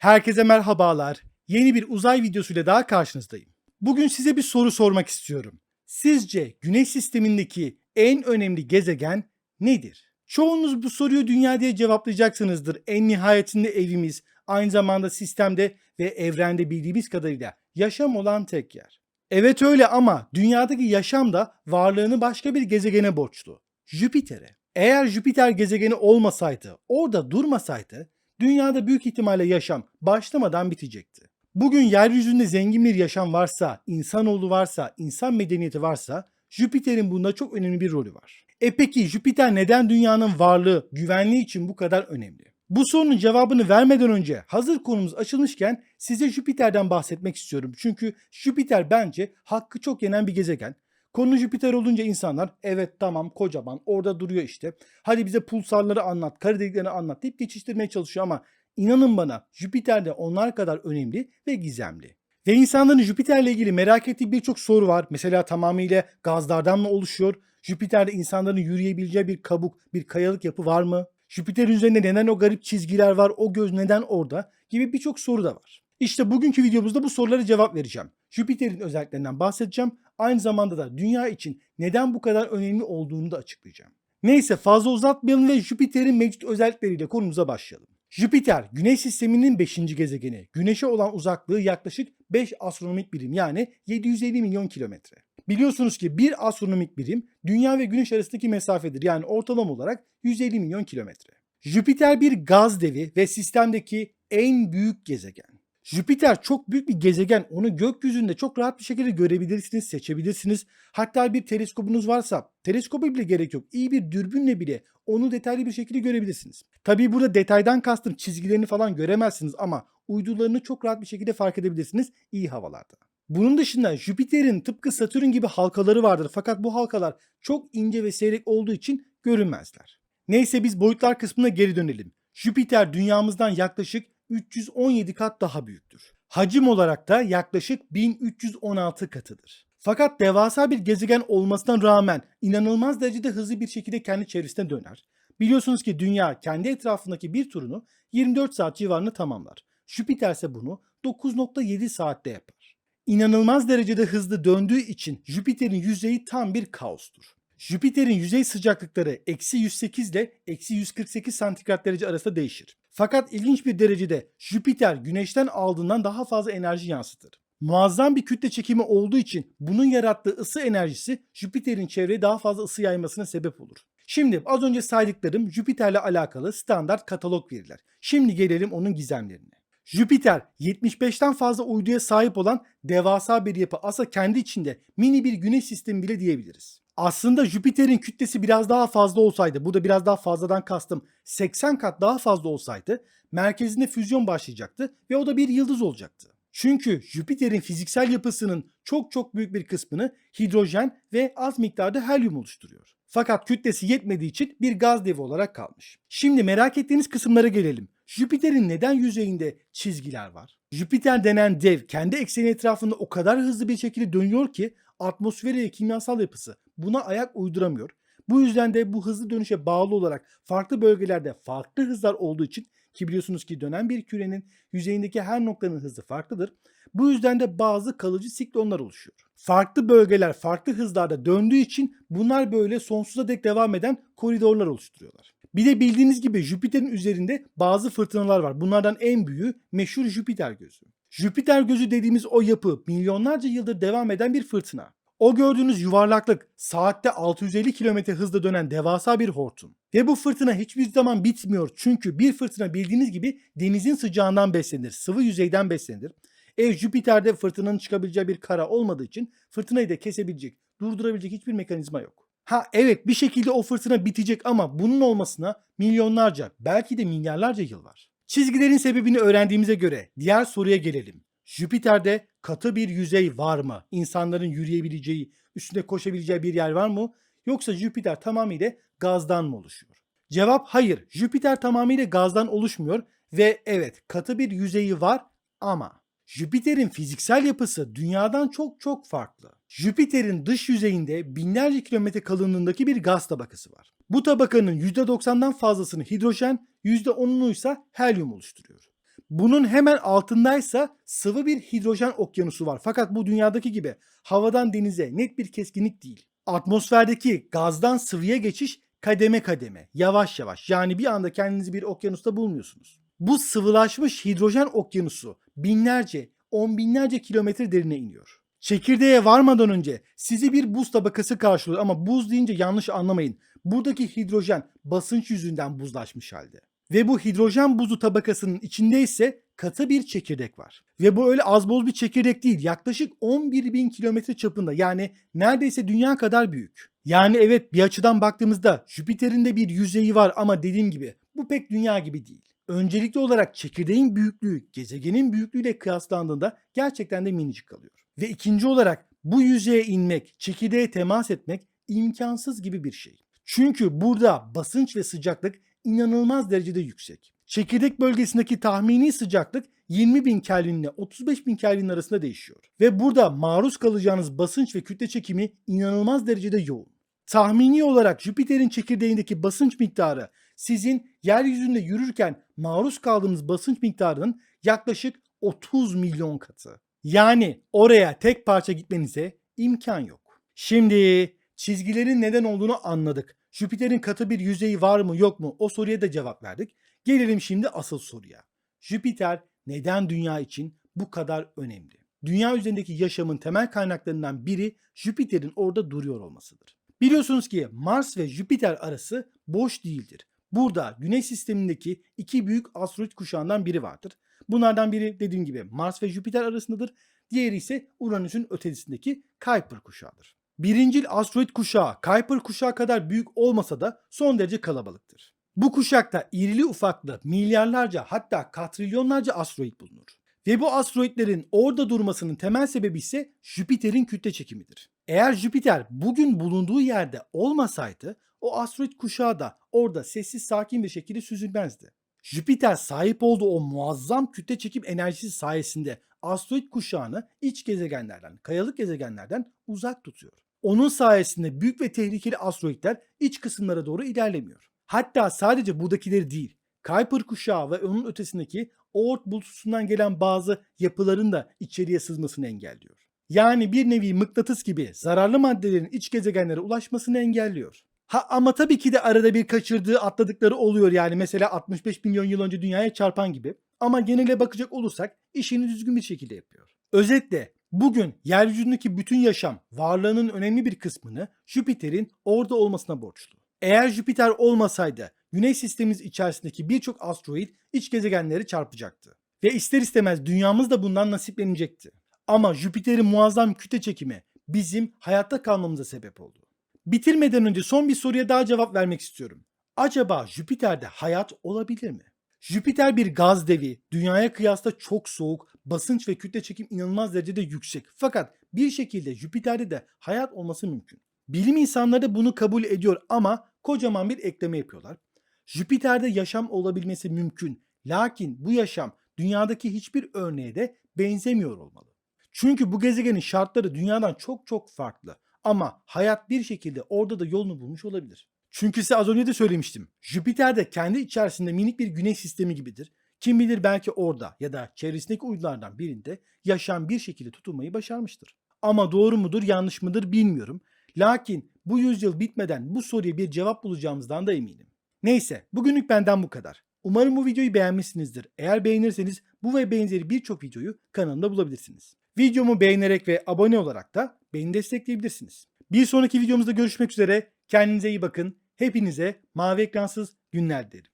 Herkese merhabalar. Yeni bir uzay videosuyla daha karşınızdayım. Bugün size bir soru sormak istiyorum. Sizce Güneş sistemindeki en önemli gezegen nedir? Çoğunuz bu soruyu dünya diye cevaplayacaksınızdır. En nihayetinde evimiz, aynı zamanda sistemde ve evrende bildiğimiz kadarıyla yaşam olan tek yer. Evet öyle ama dünyadaki yaşam da varlığını başka bir gezegene borçlu. Jüpiter'e. Eğer Jüpiter gezegeni olmasaydı, orada durmasaydı, dünyada büyük ihtimalle yaşam başlamadan bitecekti. Bugün yeryüzünde zengin bir yaşam varsa, insanoğlu varsa, insan medeniyeti varsa, Jüpiter'in bunda çok önemli bir rolü var. E peki Jüpiter neden dünyanın varlığı, güvenliği için bu kadar önemli? Bu sorunun cevabını vermeden önce hazır konumuz açılmışken size Jüpiter'den bahsetmek istiyorum. Çünkü Jüpiter bence hakkı çok yenen bir gezegen. Konu Jüpiter olunca insanlar evet tamam kocaman orada duruyor işte. Hadi bize pulsarları anlat, kara deliklerini anlat deyip geçiştirmeye çalışıyor ama inanın bana Jüpiter de onlar kadar önemli ve gizemli. Ve insanların Jüpiter'le ilgili merak ettiği birçok soru var. Mesela tamamıyla gazlardan mı oluşuyor? Jüpiter'de insanların yürüyebileceği bir kabuk, bir kayalık yapı var mı? Jüpiter'in üzerinde neden o garip çizgiler var, o göz neden orada gibi birçok soru da var. İşte bugünkü videomuzda bu sorulara cevap vereceğim. Jüpiter'in özelliklerinden bahsedeceğim. Aynı zamanda da dünya için neden bu kadar önemli olduğunu da açıklayacağım. Neyse fazla uzatmayalım ve Jüpiter'in mevcut özellikleriyle konumuza başlayalım. Jüpiter, Güneş sisteminin 5. gezegeni. Güneşe olan uzaklığı yaklaşık 5 astronomik birim yani 750 milyon kilometre. Biliyorsunuz ki bir astronomik birim Dünya ve Güneş arasındaki mesafedir yani ortalama olarak 150 milyon kilometre. Jüpiter bir gaz devi ve sistemdeki en büyük gezegen. Jüpiter çok büyük bir gezegen. Onu gökyüzünde çok rahat bir şekilde görebilirsiniz, seçebilirsiniz. Hatta bir teleskobunuz varsa, teleskoba bile gerek yok. İyi bir dürbünle bile onu detaylı bir şekilde görebilirsiniz. Tabii burada detaydan kastım çizgilerini falan göremezsiniz ama uydularını çok rahat bir şekilde fark edebilirsiniz iyi havalarda. Bunun dışında Jüpiter'in tıpkı Satürn gibi halkaları vardır fakat bu halkalar çok ince ve seyrek olduğu için görünmezler. Neyse biz boyutlar kısmına geri dönelim. Jüpiter dünyamızdan yaklaşık 317 kat daha büyüktür. Hacim olarak da yaklaşık 1316 katıdır. Fakat devasa bir gezegen olmasına rağmen inanılmaz derecede hızlı bir şekilde kendi çevresine döner. Biliyorsunuz ki dünya kendi etrafındaki bir turunu 24 saat civarında tamamlar. Jüpiter ise bunu 9.7 saatte yapar. İnanılmaz derecede hızlı döndüğü için Jüpiter'in yüzeyi tam bir kaostur. Jüpiter'in yüzey sıcaklıkları eksi 108 ile eksi 148 santigrat derece arasında değişir. Fakat ilginç bir derecede Jüpiter güneşten aldığından daha fazla enerji yansıtır. Muazzam bir kütle çekimi olduğu için bunun yarattığı ısı enerjisi Jüpiter'in çevreye daha fazla ısı yaymasına sebep olur. Şimdi az önce saydıklarım Jüpiter'le alakalı standart katalog veriler. Şimdi gelelim onun gizemlerine. Jüpiter 75'ten fazla uyduya sahip olan devasa bir yapı. Aslında kendi içinde mini bir güneş sistemi bile diyebiliriz. Aslında Jüpiter'in kütlesi biraz daha fazla olsaydı, burada biraz daha fazladan kastım 80 kat daha fazla olsaydı merkezinde füzyon başlayacaktı ve o da bir yıldız olacaktı. Çünkü Jüpiter'in fiziksel yapısının çok çok büyük bir kısmını hidrojen ve az miktarda helyum oluşturuyor. Fakat kütlesi yetmediği için bir gaz devi olarak kalmış. Şimdi merak ettiğiniz kısımlara gelelim. Jüpiter'in neden yüzeyinde çizgiler var? Jüpiter denen dev kendi ekseni etrafında o kadar hızlı bir şekilde dönüyor ki atmosferi ve kimyasal yapısı buna ayak uyduramıyor. Bu yüzden de bu hızlı dönüşe bağlı olarak farklı bölgelerde farklı hızlar olduğu için ki biliyorsunuz ki dönen bir kürenin yüzeyindeki her noktanın hızı farklıdır. Bu yüzden de bazı kalıcı siklonlar oluşuyor. Farklı bölgeler farklı hızlarda döndüğü için bunlar böyle sonsuza dek devam eden koridorlar oluşturuyorlar. Bir de bildiğiniz gibi Jüpiter'in üzerinde bazı fırtınalar var. Bunlardan en büyüğü meşhur Jüpiter gözü. Jüpiter gözü dediğimiz o yapı milyonlarca yıldır devam eden bir fırtına. O gördüğünüz yuvarlaklık saatte 650 km hızla dönen devasa bir hortum. Ve bu fırtına hiçbir zaman bitmiyor çünkü bir fırtına bildiğiniz gibi denizin sıcağından beslenir, sıvı yüzeyden beslenir. E Jüpiter'de fırtınanın çıkabileceği bir kara olmadığı için fırtınayı da kesebilecek, durdurabilecek hiçbir mekanizma yok. Ha evet bir şekilde o fırtına bitecek ama bunun olmasına milyonlarca belki de milyarlarca yıl var. Çizgilerin sebebini öğrendiğimize göre diğer soruya gelelim. Jüpiter'de katı bir yüzey var mı? İnsanların yürüyebileceği, üstünde koşabileceği bir yer var mı? Yoksa Jüpiter tamamıyla gazdan mı oluşuyor? Cevap hayır. Jüpiter tamamıyla gazdan oluşmuyor ve evet katı bir yüzeyi var ama Jüpiter'in fiziksel yapısı dünyadan çok çok farklı. Jüpiter'in dış yüzeyinde binlerce kilometre kalınlığındaki bir gaz tabakası var. Bu tabakanın %90'dan fazlasını hidrojen, %10'unu ise helyum oluşturuyor. Bunun hemen altındaysa sıvı bir hidrojen okyanusu var. Fakat bu dünyadaki gibi havadan denize net bir keskinlik değil. Atmosferdeki gazdan sıvıya geçiş kademe kademe, yavaş yavaş. Yani bir anda kendinizi bir okyanusta bulmuyorsunuz. Bu sıvılaşmış hidrojen okyanusu binlerce, on binlerce kilometre derine iniyor. Çekirdeğe varmadan önce sizi bir buz tabakası karşılıyor ama buz deyince yanlış anlamayın. Buradaki hidrojen basınç yüzünden buzlaşmış halde. Ve bu hidrojen buzu tabakasının içinde ise katı bir çekirdek var. Ve bu öyle az boz bir çekirdek değil. Yaklaşık 11 bin kilometre çapında yani neredeyse dünya kadar büyük. Yani evet bir açıdan baktığımızda Jüpiter'in de bir yüzeyi var ama dediğim gibi bu pek dünya gibi değil. Öncelikli olarak çekirdeğin büyüklüğü gezegenin büyüklüğüyle kıyaslandığında gerçekten de minicik kalıyor. Ve ikinci olarak bu yüzeye inmek, çekirdeğe temas etmek imkansız gibi bir şey. Çünkü burada basınç ve sıcaklık inanılmaz derecede yüksek. Çekirdek bölgesindeki tahmini sıcaklık 20 bin Kelvin ile 35 bin Kelvin arasında değişiyor. Ve burada maruz kalacağınız basınç ve kütle çekimi inanılmaz derecede yoğun. Tahmini olarak Jüpiter'in çekirdeğindeki basınç miktarı sizin yeryüzünde yürürken maruz kaldığınız basınç miktarının yaklaşık 30 milyon katı. Yani oraya tek parça gitmenize imkan yok. Şimdi çizgilerin neden olduğunu anladık. Jüpiter'in katı bir yüzeyi var mı yok mu o soruya da cevap verdik. Gelelim şimdi asıl soruya. Jüpiter neden dünya için bu kadar önemli? Dünya üzerindeki yaşamın temel kaynaklarından biri Jüpiter'in orada duruyor olmasıdır. Biliyorsunuz ki Mars ve Jüpiter arası boş değildir. Burada Güneş sistemindeki iki büyük asteroid kuşağından biri vardır. Bunlardan biri dediğim gibi Mars ve Jüpiter arasındadır. Diğeri ise Uranüs'ün ötesindeki Kuiper kuşağıdır. Birincil asteroid kuşağı Kuiper kuşağı kadar büyük olmasa da son derece kalabalıktır. Bu kuşakta irili ufaklı milyarlarca hatta katrilyonlarca asteroid bulunur. Ve bu asteroidlerin orada durmasının temel sebebi ise Jüpiter'in kütle çekimidir. Eğer Jüpiter bugün bulunduğu yerde olmasaydı o asteroid kuşağı da orada sessiz sakin bir şekilde süzülmezdi. Jüpiter sahip olduğu o muazzam kütle çekim enerjisi sayesinde asteroid kuşağını iç gezegenlerden, kayalık gezegenlerden uzak tutuyor. Onun sayesinde büyük ve tehlikeli asteroidler iç kısımlara doğru ilerlemiyor. Hatta sadece buradakileri değil, Kuiper kuşağı ve onun ötesindeki Oort bulutsundan gelen bazı yapıların da içeriye sızmasını engelliyor. Yani bir nevi mıknatıs gibi zararlı maddelerin iç gezegenlere ulaşmasını engelliyor. Ha ama tabii ki de arada bir kaçırdığı atladıkları oluyor yani mesela 65 milyon yıl önce dünyaya çarpan gibi. Ama genele bakacak olursak işini düzgün bir şekilde yapıyor. Özetle bugün yeryüzündeki bütün yaşam varlığının önemli bir kısmını Jüpiter'in orada olmasına borçlu. Eğer Jüpiter olmasaydı Güneş sistemimiz içerisindeki birçok asteroid iç gezegenleri çarpacaktı. Ve ister istemez dünyamız da bundan nasiplenecekti. Ama Jüpiter'in muazzam kütle çekimi bizim hayatta kalmamıza sebep oldu. Bitirmeden önce son bir soruya daha cevap vermek istiyorum. Acaba Jüpiter'de hayat olabilir mi? Jüpiter bir gaz devi, dünyaya kıyasla çok soğuk, basınç ve kütle çekim inanılmaz derecede yüksek. Fakat bir şekilde Jüpiter'de de hayat olması mümkün. Bilim insanları bunu kabul ediyor ama kocaman bir ekleme yapıyorlar. Jüpiter'de yaşam olabilmesi mümkün. Lakin bu yaşam dünyadaki hiçbir örneğe de benzemiyor olmalı. Çünkü bu gezegenin şartları dünyadan çok çok farklı. Ama hayat bir şekilde orada da yolunu bulmuş olabilir. Çünkü size az önce de söylemiştim. Jüpiter de kendi içerisinde minik bir güneş sistemi gibidir. Kim bilir belki orada ya da çevresindeki uydulardan birinde yaşam bir şekilde tutulmayı başarmıştır. Ama doğru mudur yanlış mıdır bilmiyorum. Lakin bu yüzyıl bitmeden bu soruya bir cevap bulacağımızdan da eminim. Neyse bugünlük benden bu kadar. Umarım bu videoyu beğenmişsinizdir. Eğer beğenirseniz bu ve benzeri birçok videoyu kanalımda bulabilirsiniz. Videomu beğenerek ve abone olarak da beni destekleyebilirsiniz. Bir sonraki videomuzda görüşmek üzere. Kendinize iyi bakın. Hepinize mavi ekransız günler dilerim.